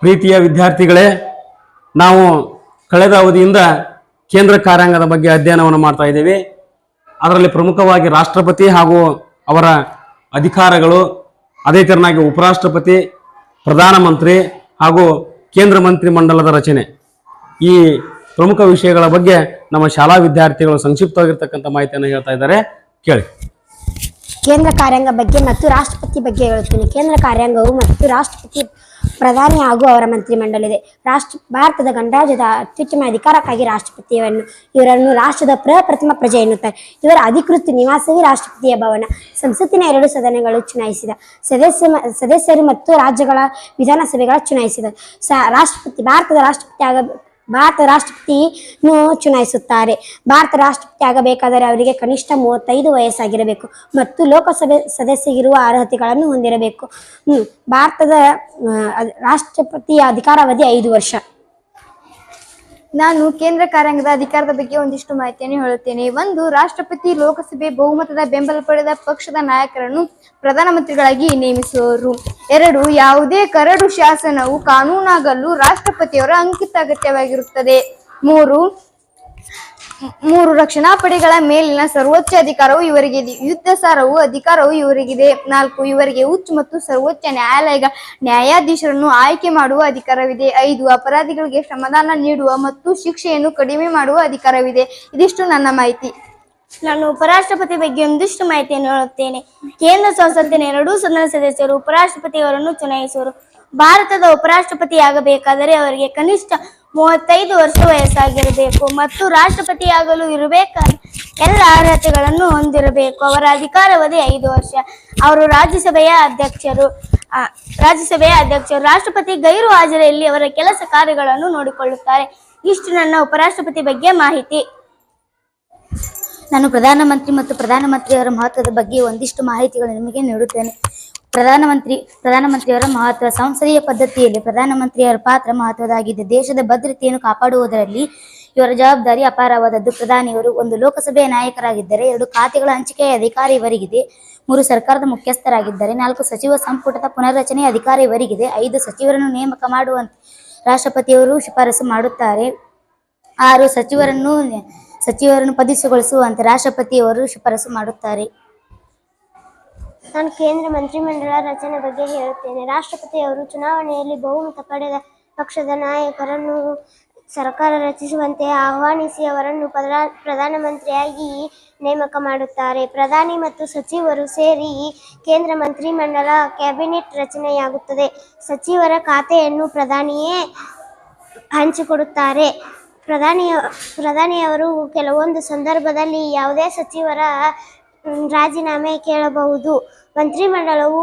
ಪ್ರೀತಿಯ ವಿದ್ಯಾರ್ಥಿಗಳೇ, ನಾವು ಕಳೆದ ಅವಧಿಯಿಂದ ಕೇಂದ್ರ ಕಾರ್ಯಾಂಗದ ಬಗ್ಗೆ ಅಧ್ಯಯನವನ್ನು ಮಾಡ್ತಾ ಇದ್ದೀವಿ. ಅದರಲ್ಲಿ ಪ್ರಮುಖವಾಗಿ ರಾಷ್ಟ್ರಪತಿ ಹಾಗೂ ಅವರ ಅಧಿಕಾರಗಳು ಅದೇ ತೆರನಾಗಿ ಉಪರಾಷ್ಟ್ರಪತಿ, ಪ್ರಧಾನಮಂತ್ರಿ ಹಾಗೂ ಕೇಂದ್ರ ಮಂತ್ರಿ ಮಂಡಲದ ರಚನೆ. ಈ ಪ್ರಮುಖ ವಿಷಯಗಳ ಬಗ್ಗೆ ನಮ್ಮ ಶಾಲಾ ವಿದ್ಯಾರ್ಥಿಗಳು ಸಂಕ್ಷಿಪ್ತವಾಗಿರ್ತಕ್ಕಂಥ ಮಾಹಿತಿಯನ್ನು ಹೇಳ್ತಾ ಇದ್ದಾರೆ. ಕೇಳಿ. ಕೇಂದ್ರ ಕಾರ್ಯಾಂಗ ಬಗ್ಗೆ ಮತ್ತು ರಾಷ್ಟ್ರಪತಿ ಬಗ್ಗೆ ಹೇಳುತ್ತೇನೆ. ಕೇಂದ್ರ ಕಾರ್ಯಾಂಗವು ಮತ್ತು ರಾಷ್ಟ್ರಪತಿ ಪ್ರಧಾನಿ ಹಾಗೂ ಅವರ ಮಂತ್ರಿಮಂಡಲ ಇದೆ ರಾಷ್ಟ್ರ, ಭಾರತದ ಗಣರಾಜ್ಯದ ಅತ್ಯುತ್ತಮ ಅಧಿಕಾರಕ್ಕಾಗಿ ರಾಷ್ಟ್ರಪತಿಯನ್ನು, ಇವರನ್ನು ರಾಷ್ಟ್ರದ ಪ್ರಪ್ರಥಮ ಪ್ರಜೆ ಎನ್ನುತ್ತಾರೆ. ಇವರ ಅಧಿಕೃತ ನಿವಾಸವೇ ರಾಷ್ಟ್ರಪತಿಯ ಭವನ. ಸಂಸತ್ತಿನ ಎರಡು ಸದನಗಳು ಚುನಾಯಿಸಿದ. ಸದಸ್ಯ ಸದಸ್ಯರು ಮತ್ತು ರಾಜ್ಯಗಳ ವಿಧಾನಸಭೆಗಳ ಚುನಾಯಿಸಿದ. ಸ, ರಾಷ್ಟ್ರಪತಿ, ಭಾರತದ ರಾಷ್ಟ್ರಪತಿ ಆಗ ಭಾರತ ರಾಷ್ಟ್ರಪತಿಯನ್ನು ಚುನಾಯಿಸುತ್ತಾರೆ. ಭಾರತ ರಾಷ್ಟ್ರಪತಿ ಆಗಬೇಕಾದರೆ ಅವರಿಗೆ ಕನಿಷ್ಠ ಮೂವತ್ತೈದು ವಯಸ್ಸಾಗಿರಬೇಕು ಮತ್ತು ಲೋಕಸಭೆ ಸದಸ್ಯಗಿರುವ ಅರ್ಹತೆಗಳನ್ನು ಹೊಂದಿರಬೇಕು. ಭಾರತದ ರಾಷ್ಟ್ರಪತಿಯ ಅಧಿಕಾರಾವಧಿ ಐದು ವರ್ಷ. ನಾನು ಕೇಂದ್ರ ಕಾರ್ಯಾಂಗದ ಅಧಿಕಾರದ ಬಗ್ಗೆ ಒಂದಿಷ್ಟು ಮಾಹಿತಿಯನ್ನು ಹೇಳುತ್ತೇನೆ. ಒಂದು, ರಾಷ್ಟ್ರಪತಿ ಲೋಕಸಭೆ ಬಹುಮತದ ಬೆಂಬಲ ಪಡೆದ ಪಕ್ಷದ ನಾಯಕರನ್ನು ಪ್ರಧಾನಮಂತ್ರಿಗಳಾಗಿ ನೇಮಿಸುವರು. ಎರಡು ಯಾವುದೇ ಕರಡು ಶಾಸನವು ಕಾನೂನಾಗಲು ರಾಷ್ಟ್ರಪತಿಯವರ ಅಂಕಿತ ಅಗತ್ಯವಾಗಿರುತ್ತದೆ. ಮೂರು ಮೂರು ರಕ್ಷಣಾ ಪಡೆಗಳ ಮೇಲಿನ ಸರ್ವೋಚ್ಚ ಅಧಿಕಾರವು ಇವರಿಗಿದೆ ಯುದ್ಧ ಸಾರವು ಅಧಿಕಾರವು ಇವರಿಗಿದೆ. ನಾಲ್ಕು, ಇವರಿಗೆ ಉಚ್ಚ ಮತ್ತು ಸರ್ವೋಚ್ಚ ನ್ಯಾಯಾಲಯಗಳ ನ್ಯಾಯಾಧೀಶರನ್ನು ಆಯ್ಕೆ ಮಾಡುವ ಅಧಿಕಾರವಿದೆ. ಐದು, ಅಪರಾಧಿಗಳಿಗೆ ಶ್ರಮದಾನ ನೀಡುವ ಮತ್ತು ಶಿಕ್ಷೆಯನ್ನು ಕಡಿಮೆ ಮಾಡುವ ಅಧಿಕಾರವಿದೆ. ಇದಿಷ್ಟು ನನ್ನ ಮಾಹಿತಿ. ನಾನು ಉಪರಾಷ್ಟ್ರಪತಿ ಬಗ್ಗೆ ಒಂದಿಷ್ಟು ಮಾಹಿತಿಯನ್ನು ಹೇಳುತ್ತೇನೆ. ಕೇಂದ್ರ ಸಂಸತ್ತಿನ ಎರಡೂ ಸದನ ಸದಸ್ಯರು, ಉಪರಾಷ್ಟ್ರಪತಿಯವರನ್ನು ಚುನಾಯಿಸುವರು ಭಾರತದ ಉಪರಾಷ್ಟ್ರಪತಿಯಾಗಬೇಕಾದರೆ ಅವರಿಗೆ ಕನಿಷ್ಠ ಮೂವತ್ತೈದು ವರ್ಷ ವಯಸ್ಸಾಗಿರಬೇಕು ಮತ್ತು ರಾಷ್ಟ್ರಪತಿಯಾಗಲು ಇರಬೇಕಾದ ಎಲ್ಲ ಅರ್ಹತೆಗಳನ್ನು ಹೊಂದಿರಬೇಕು. ಅವರ ಅಧಿಕಾರಾವಧಿ ಐದು ವರ್ಷ. ಅವರು ರಾಜ್ಯಸಭೆಯ ಅಧ್ಯಕ್ಷರು. ರಾಜ್ಯಸಭೆಯ ಅಧ್ಯಕ್ಷರು. ರಾಷ್ಟ್ರಪತಿ ಗೈರು ಹಾಜರಿಯಲ್ಲಿ ಅವರ ಕೆಲಸ ಕಾರ್ಯಗಳನ್ನು ನೋಡಿಕೊಳ್ಳುತ್ತಾರೆ. ಇಷ್ಟು ನನ್ನ ಉಪರಾಷ್ಟ್ರಪತಿ ಬಗ್ಗೆ ಮಾಹಿತಿ. ನಾನು ಪ್ರಧಾನಮಂತ್ರಿ ಮತ್ತು ಪ್ರಧಾನಮಂತ್ರಿಯವರ ಮಹತ್ವದ ಬಗ್ಗೆ ಒಂದಿಷ್ಟು ಮಾಹಿತಿಗಳು ನಿಮಗೆ ನೀಡುತ್ತೇನೆ. ಪ್ರಧಾನಮಂತ್ರಿ, ಪ್ರಧಾನಮಂತ್ರಿಯವರ ಮಹತ್ವ ಸಂಸದೀಯ ಪದ್ಧತಿಯಲ್ಲಿ ಪ್ರಧಾನಮಂತ್ರಿಯವರ ಪಾತ್ರ ಮಹತ್ವದಾಗಿದೆ ದೇಶದ ಭದ್ರತೆಯನ್ನು ಕಾಪಾಡುವುದರಲ್ಲಿ ಇವರ ಜವಾಬ್ದಾರಿ ಅಪಾರವಾದದ್ದು. ಪ್ರಧಾನಿಯವರು ಒಂದು ಲೋಕಸಭೆಯ ನಾಯಕರಾಗಿದ್ದರೆ, ಎರಡು ಖಾತೆಗಳ ಹಂಚಿಕೆಯ ಅಧಿಕಾರಿ ಇವರಿಗಿದೆ. ಮೂರು ಸರ್ಕಾರದ ಮುಖ್ಯಸ್ಥರಾಗಿದ್ದಾರೆ, ನಾಲ್ಕು ಸಚಿವ ಸಂಪುಟದ ಪುನರ್ರಚನೆಯ ಅಧಿಕಾರಿ ಇವರಿಗಿದೆ. ಐದು ಸಚಿವರನ್ನು ನೇಮಕ ಮಾಡುವಂತೆ ರಾಷ್ಟ್ರಪತಿಯವರು ಶಿಫಾರಸು ಮಾಡುತ್ತಾರೆ. ಆರು ಸಚಿವರನ್ನು ಸಚಿವರನ್ನು ಪದಸ್ಯಗೊಳಿಸುವಂತೆ ರಾಷ್ಟ್ರಪತಿಯವರು ಶಿಫಾರಸು ಮಾಡುತ್ತಾರೆ. ನಾನು ಕೇಂದ್ರ ಮಂತ್ರಿಮಂಡಲ ರಚನೆ ಬಗ್ಗೆ ಹೇಳುತ್ತೇನೆ. ರಾಷ್ಟ್ರಪತಿಯವರು ಚುನಾವಣೆಯಲ್ಲಿ ಬಹುಮತ ಪಡೆದ ಪಕ್ಷದ ನಾಯಕರನ್ನು ಸರ್ಕಾರ ರಚಿಸುವಂತೆ ಆಹ್ವಾನಿಸಿ ಅವರನ್ನು ಪ್ರಧಾ, ಪ್ರಧಾನಮಂತ್ರಿಯಾಗಿ ನೇಮಕ ಮಾಡುತ್ತಾರೆ. ಪ್ರಧಾನಿ ಮತ್ತು ಸಚಿವರು ಸೇರಿ ಕೇಂದ್ರ ಮಂತ್ರಿಮಂಡಲ ಕ್ಯಾಬಿನೆಟ್ ರಚನೆಯಾಗುತ್ತದೆ. ಸಚಿವರ ಖಾತೆಯನ್ನು ಪ್ರಧಾನಿಯೇ ಹಂಚಿಕೊಡುತ್ತಾರೆ. ಪ್ರಧಾನಿಯ ಪ್ರಧಾನಿಯವರು ಕೆಲವೊಂದು ಸಂದರ್ಭದಲ್ಲಿ ಯಾವುದೇ ಸಚಿವರ ರಾಜೀನಾಮೆ ಕೇಳಬಹುದು. ಮಂತ್ರಿಮಂಡಲವು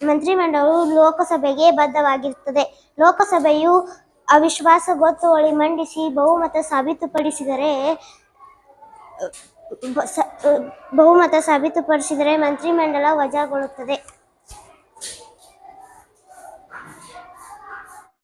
ಮಂತ್ರಿಮಂಡಲವು ಲೋಕಸಭೆಗೆ ಬದ್ಧವಾಗಿರುತ್ತದೆ. ಲೋಕಸಭೆಯು ಅವಿಶ್ವಾಸ ಗೊತ್ತುವಳಿ ಮಂಡಿಸಿ ಬಹುಮತ ಸಾಬೀತುಪಡಿಸಿದರೆ ಬಹುಮತ ಸಾಬೀತುಪಡಿಸಿದರೆ ಮಂತ್ರಿಮಂಡಲ ವಜಾಗೊಳ್ಳುತ್ತದೆ.